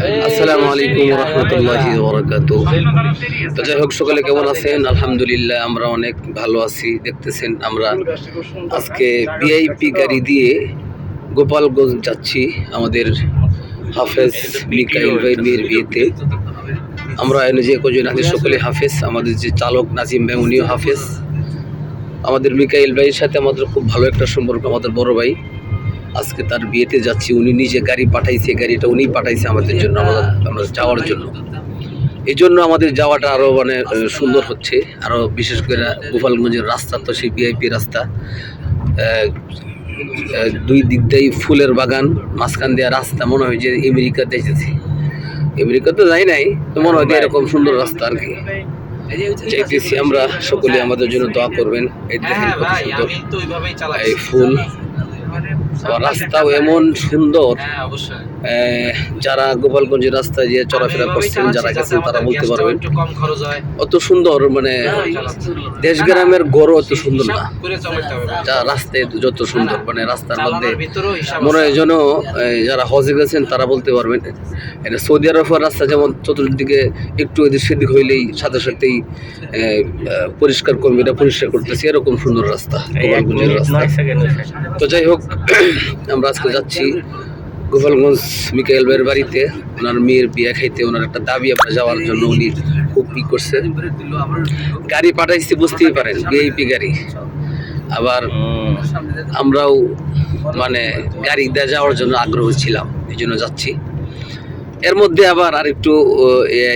আসসালামু আলাইকুম রহমতুল্লাহি বরকাত তো যাই হোক সকালে কেমন আছেন? আলহামদুলিল্লাহ আমরা অনেক ভালো আছি। দেখতেছেন আমরা আজকে ভিআইপি গাড়ি দিয়ে গোপালগঞ্জ যাচ্ছি আমাদের হাফেজ মিকাইল ভাই মেয়ের বিয়েতে। আমরা এনে যে কজন আছি সকলে হাফেজ। আমাদের যে চালক নাজিম ভাই উনিও হাফেজ। আমাদের মিকাইল ভাইয়ের সাথে আমাদের খুব ভালো একটা সম্পর্ক আমাদের বড় ভাই। আজকে তার বিয়েতে যাচ্ছি উনি নিজে গাড়ি পাঠাইছে গাড়িটা উনি পাঠাইছে আমাদের জন্য আমরা আমরা যাওয়ার জন্য। এই জন্য আমাদের যাওয়াটা আরও মানে সুন্দর হচ্ছে। আরও বিশেষ করে গোপালগঞ্জের রাস্তা তো সেই ভিআইপি রাস্তা। দুই দিক দিয়েই ফুলের বাগান মাঝখান দেওয়া রাস্তা মনে হয় যে আমেরিকাতে এসেছি আমেরিকা তো যাই নাই তো মনে হয় যে এরকম সুন্দর রাস্তা আর কি। চাইতেছি আমরা সকলে আমাদের জন্য দোয়া করবেন। এই দেখেন হ্যাঁ কত সুন্দর এই ফুল। রাস্তাও এমন সুন্দর। হ্যাঁ যারা গোপালগঞ্জের রাস্তায় যে চলাফেরা করছেন যারা গেছেন তারা বলতে পারবেন অত সুন্দর মানে দেশ গ্রামের গড়ও অত সুন্দর না। যা রাস্তায় যত সুন্দর মানে রাস্তার মধ্যে মনে হয় যেন যারা হজে গেছেন তারা বলতে পারবেন। এটা সৌদি আরবের রাস্তা যেমন চতুর্দিকে একটু এদিক সেদিক হইলেই সাথে সাথেই পরিষ্কার কর্মীরা পরিষ্কার করতেছে এরকম সুন্দর রাস্তা গোপালগঞ্জের রাস্তা। তো যাই হোক আমরা আজকে যাচ্ছি গোপালগঞ্জ মিকাইল ভাইয়ের বাড়িতে ওনার মেয়ের বিয়ে খাইতে ওনার একটা দাবি আমরা যাওয়ার জন্য উনি খুব ই করছে। গাড়ি পাঠাইছি, বুঝতেই পারেন ভিআইপি গাড়ি। আবার আমরাও মানে গাড়ি দিয়ে যাওয়ার জন্য আগ্রহ ছিলাম, এই জন্য যাচ্ছি। এর মধ্যে আবার আর একটু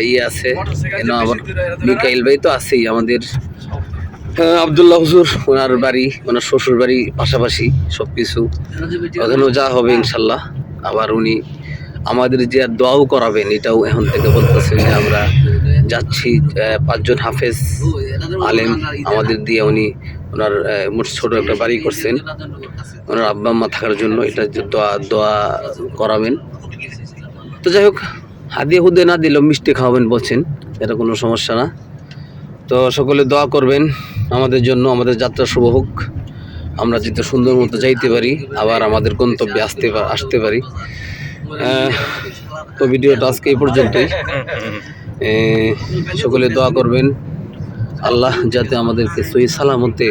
ইয়ে আছে আবার মিকাইল ভাই তো আছেই, আমাদের আবদুল্লাহ হুজুর, ওনার বাড়ি, ওনার শ্বশুর বাড়ি পাশাপাশি সব কিছু ওখানেও যা হবে ইনশাল্লাহ। আবার উনি আমাদের যে আর দোয়াও করাবেন, এটাও এখন থেকে বলতেছেন যে আমরা যাচ্ছি পাঁচজন হাফেজ আলেম আমাদের দিয়ে উনি ওনার মোট ছোট একটা বাড়ি করছেন। ওনার আব্বা আম্মা থাকার জন্য এটা দোয়া দোয়া করাবেন। তো যাই হোক, হাদিয়ে হুদে না দিলেও মিষ্টি খাওয়াবেন বলছেন, এটা কোনো সমস্যা না। তো সকলে দোয়া করবেন, আমাদের জন্য আমাদের যাত্রা শুভ হোক। আমরা যাতে সুন্দর মতো যাইতে পারি, আবার আমাদের গন্তব্যে আসতে আসতে পারি। তো ভিডিওটা আজকে এই পর্যন্তই। সকলে দোয়া করবেন। আল্লাহ যাতে আমাদেরকে সহি সালামতে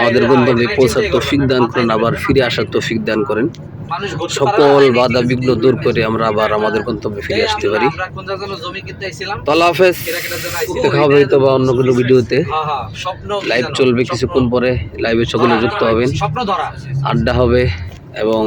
আমাদের গন্তব্যে পৌঁছার তৌফিক দান করেন আবার ফিরে আসার তৌফিক দান করেন। সকল। বাধা বিঘ্ন দূর করে আমরা আবার আমাদের গন্তব্যে ফিরে আসতে পারি। হাফেজ দেখা হবে হয়তো বা অন্য কোনো ভিডিওতে। হ্যাঁ, হ্যাঁ, লাইভ চলবে কিছুক্ষণ পরে লাইভে সকলে যুক্ত হবেন। আড্ডা হবে এবং